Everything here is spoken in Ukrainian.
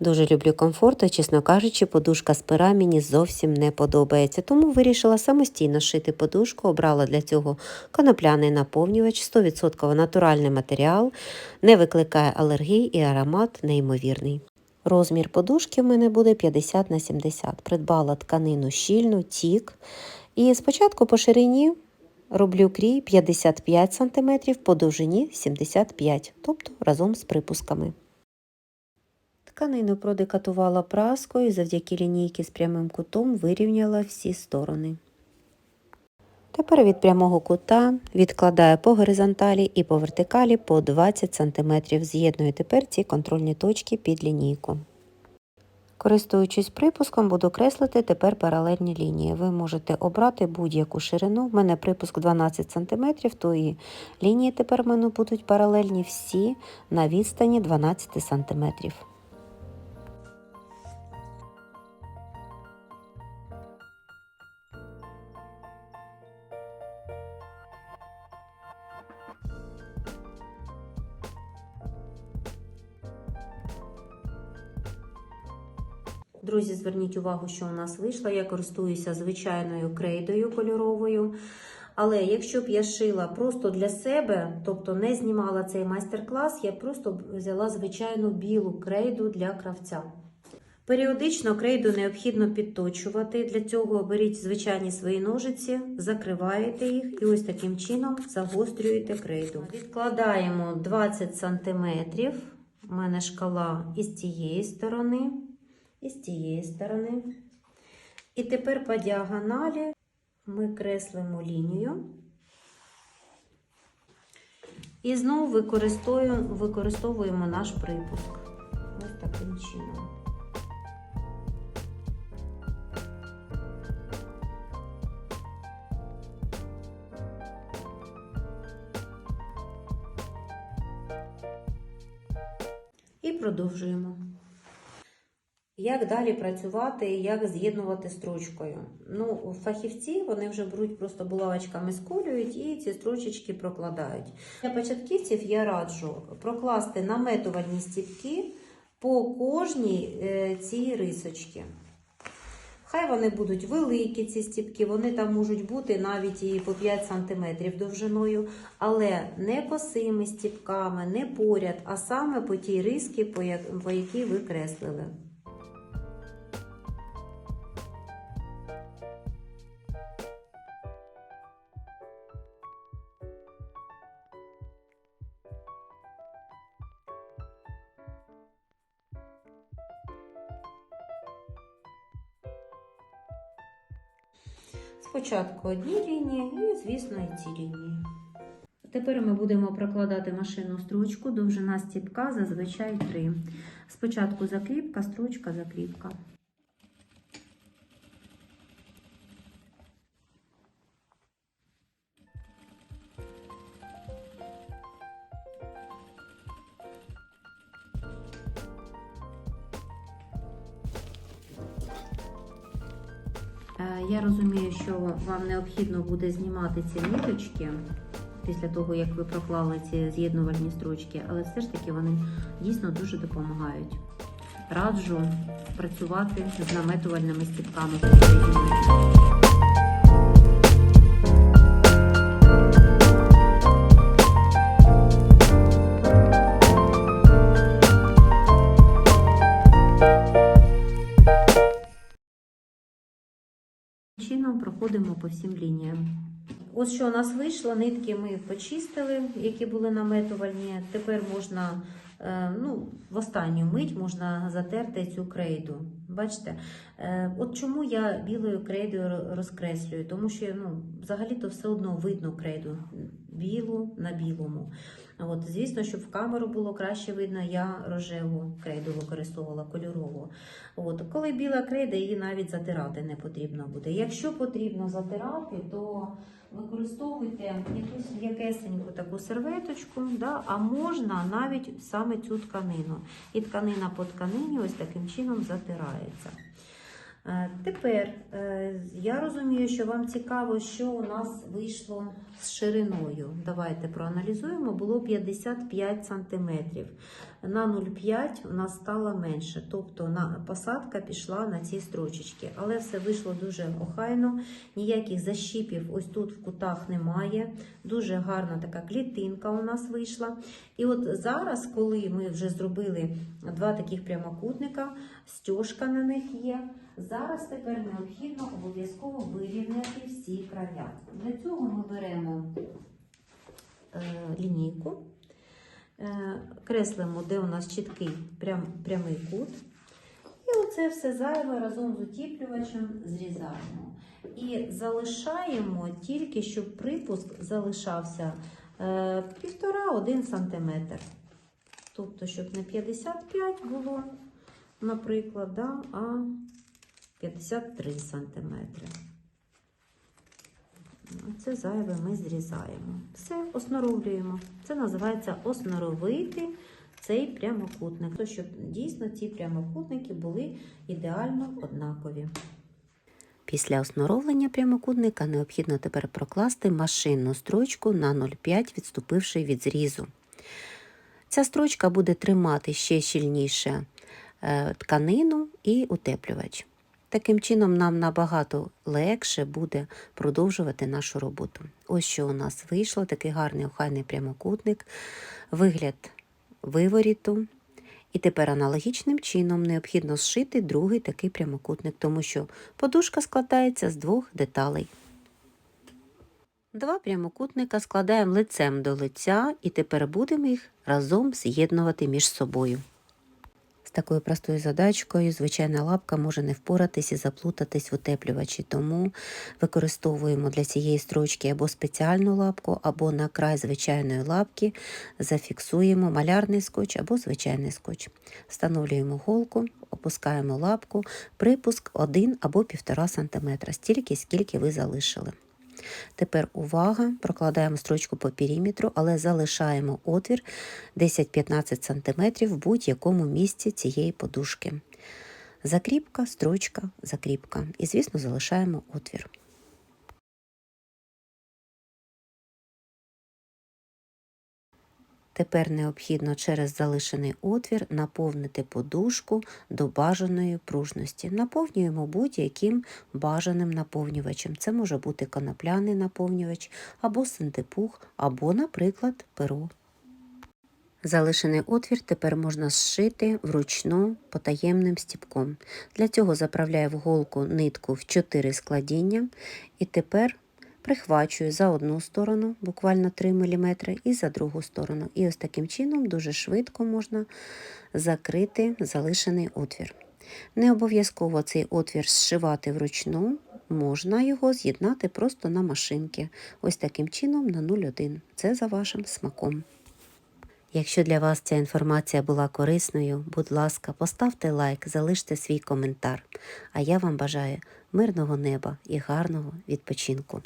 Дуже люблю комфорт, і, чесно кажучи, подушка з пера мені зовсім не подобається. Тому вирішила самостійно шити подушку, обрала для цього конопляний наповнювач, 100% натуральний матеріал, не викликає алергій і аромат неймовірний. Розмір подушки в мене буде 50 на 70. Придбала тканину щільну, тік. І спочатку по ширині роблю крій 55 см, по довжині 75 см, тобто разом з припусками. Тканину продекатувала праскою і завдяки лінійки з прямим кутом вирівняла всі сторони. Тепер від прямого кута відкладаю по горизонталі і по вертикалі по 20 см. З'єдную тепер ці контрольні точки під лінійку. Користуючись припуском, буду креслити тепер паралельні лінії. Ви можете обрати будь-яку ширину. В мене припуск 12 см, то і лінії тепер в мене будуть паралельні всі на відстані 12 см. Друзі, зверніть увагу, що у нас вийшло. Я користуюся звичайною крейдою кольоровою. Але якщо б я шила просто для себе, тобто не знімала цей майстер-клас, я просто взяла звичайну білу крейду для кравця. Періодично крейду необхідно підточувати. Для цього беріть звичайні свої ножиці, закриваєте їх і ось таким чином загострюєте крейду. Відкладаємо 20 см. У мене шкала із цієї сторони і з цієї сторони. І тепер по діагоналі ми креслимо лінію. І знову використовуємо, наш припуск. Ось таким чином. І продовжуємо. Як далі працювати як з'єднувати строчкою? Ну, фахівці вони вже беруть просто булавочками сколюють і ці строчечки прокладають. Для початківців я раджу прокласти наметувальні стіпки по кожній е, цій рисочці. Хай вони будуть великі, ці стіпки, вони там можуть бути навіть і по 5 см довжиною, але не косими стіпками, не поряд, а саме по тій як, по якій ви креслили. Спочатку одні лінії і, звісно, і ці лінії. Тепер ми будемо прокладати машину строчку, довжина стіпка зазвичай 3. Спочатку закріпка, строчка, закріпка. Я розумію, що вам необхідно буде знімати ці ниточки після того, як ви проклали ці з'єднувальні строчки, але все ж таки вони дійсно дуже допомагають. Раджу працювати з наметувальними стіпками. Проходимо по всім лініям. Ось що у нас вийшло, нитки ми почистили, які були наметувальні. Тепер можна, е, ну, в останню мить можна затерти цю крейду. Бачите? Е, От чому я білою крейдою розкреслюю? Тому що ну, взагалі-то все одно видно крейду білу на білому. От, Звісно, щоб в камеру було краще видно, я рожеву крейду використовувала кольорову. От, Коли біла крейда, її навіть затирати не потрібно буде. Якщо потрібно затирати, то використовуйте якусь м'якесеньку таку серветочку, да, а можна навіть саме цю тканину. І тканина по тканині ось таким чином затирається. Е, Тепер е, я розумію, що вам цікаво, що у нас вийшло з шириною. Давайте проаналізуємо. Було 55 см. На 0,5 у нас стало менше, тобто на посадка пішла на ці строчечки. Але все вийшло дуже охайно, ніяких защіпів ось тут в кутах немає. Дуже гарна така клітинка у нас вийшла. І от зараз, коли ми вже зробили два таких прямокутника, стяжка на них є. Зараз тепер необхідно обов'язково вирівняти всі края. Для цього ми беремо е, лінійку, е, креслимо, де у нас чіткий прям, прямий кут. І оце все зайве разом з утіплювачем зрізаємо. І залишаємо тільки, щоб припуск залишався е, 1,5-1 см. Тобто, щоб не 55 було, наприклад, да, а 53 сантиметри. Це зайве ми зрізаємо. Все, осноровлюємо. Це називається осноровити цей прямокутник. То, щоб дійсно ці прямокутники були ідеально однакові. Після осноровлення прямокутника необхідно тепер прокласти машинну строчку на 0,5, відступивши від зрізу. Ця строчка буде тримати ще щільніше тканину і утеплювач. Таким чином, нам набагато легше буде продовжувати нашу роботу. Ось що у нас вийшло: такий гарний охайний прямокутник, вигляд виворіту. І тепер аналогічним чином необхідно зшити другий такий прямокутник, тому що подушка складається з двох деталей. Два прямокутника складаємо лицем до лиця і тепер будемо їх разом з'єднувати між собою. Такою простою задачкою звичайна лапка може не впоратись і заплутатись в утеплювачі, тому використовуємо для цієї строчки або спеціальну лапку, або на край звичайної лапки зафіксуємо малярний скотч або звичайний скотч. Встановлюємо голку, опускаємо лапку, припуск 1 або 1,5 см, стільки, скільки ви залишили. Тепер увага, прокладаємо строчку по периметру, але залишаємо отвір 10-15 см в будь-якому місці цієї подушки. Закріпка, строчка, закріпка. І, звісно, залишаємо отвір. Тепер необхідно через залишений отвір наповнити подушку до бажаної пружності. Наповнюємо будь-яким бажаним наповнювачем. Це може бути конопляний наповнювач, або синтепух, або, наприклад, перо. Залишений отвір тепер можна зшити вручну потаємним стіпком. Для цього заправляю в голку нитку в 4 складіння і тепер прихвачую за одну сторону, буквально 3 мм, і за другу сторону. І ось таким чином дуже швидко можна закрити залишений отвір. Не обов'язково цей отвір зшивати вручну, можна його з'єднати просто на машинки. Ось таким чином на 0,1. Це за вашим смаком. Якщо для вас ця інформація була корисною, будь ласка, поставте лайк, залиште свій коментар. А я вам бажаю мирного неба і гарного відпочинку.